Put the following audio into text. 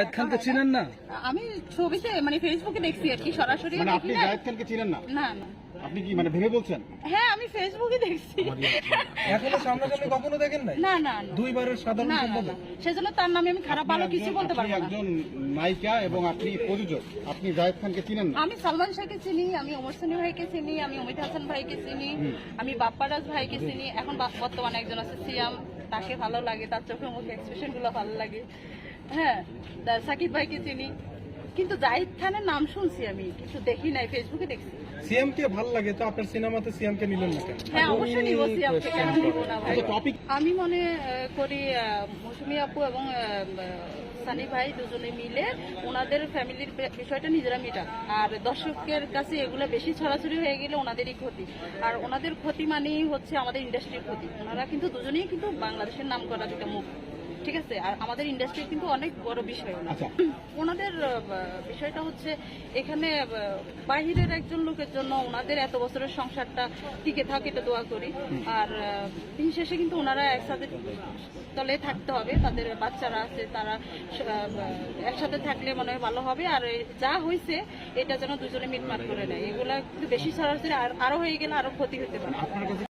জায়েদ খানকে চিনেন না? আমি ছবিতে মানে ফেসবুকে দেখছি আর কি সরাসরি মানে আপনি। জায়েদ খানকে চিনেন না? না না। আপনি কি মানে ভেবে বলছেন? হ্যাঁ আমি ফেসবুকে দেখছি। এখনও সামনাসামনি কখনো দেখেন নাই? না না না। দুইবারের সাধারণ সম্পাদক। সেজন্য তার নামে আমি খারাপ ভালো কিছু বলতে আপনি পারব না। একজন নায়িকা এবং আপনি প্রযোজক। আপনি জায়েদ খানকে চিনেন না? আমি সালমান শাহকে চিনি আমি ওমর সানি ভাইকে চিনি আমি অমিত হাসান ভাইকে চিনি আমি বাপ্পারাজ ভাইকে চিনি। এখন বর্তমানে একজন আছে সিয়াম। তাকে ভালো লাগে তার চোখে মুখে এক্সপ্রেশনগুলো ভালো লাগে। হ্যাঁ সাকিব ভাইকে চিনি। কিন্তু জাহিদ খানের নাম শুনছি আমি কিন্তু দেখি নাই ফেসবুকে দেখছি। সিএম কে ভালো লাগে তো আপনার সিনেমাতে সিএম কে নিলেন না হ্যাঁ অবশ্যই নিব সিয়াম কে কেন নিব না টপিক আমি মনে করি আহ, মৌসুমী আপু এবং সানি ভাই দুজনে মিলে ওনাদের ফ্যামিলির বিষয়টা নিজেরা মেটান। আর দর্শকের কাছে এগুলো বেশি ছড়াছড়ি হয়ে গেলে ওনাদেরই ক্ষতি। আর ওনাদের ক্ষতি মানেই হচ্ছে আমাদের ইন্ডাস্ট্রির ক্ষতি। ওনারা কিন্তু দুজনেই কিন্তু বাংলাদেশের নাম করা দুটা মুখ। ঠিক আছে? আর আমাদের ইন্ডাস্ট্রি কিন্তু অনেক বড় বিষয় ওনাদের। আচ্ছা। ওনাদের বিষয়টা হচ্ছে এখানে বাহিরের একজন লোকের জন্য ওনাদের এত বছরের সংসারটা টিকে থাকে এটা দোয়া করি। আর দিন শেষে কিন্তু ওনারা একসাথে তলে থাকতে হবে। তাদের বাচ্চারা আছে তারা একসাথে থাকলে মনে হয় ভালো হবে। আর যা হয়েছে এটা যেন দুজনে মিটমাট করে নেয়। এগুলা কিন্তু বেশি সরাসরি আর- হয়ে গেলে আরও ক্ষতি হতে পারে।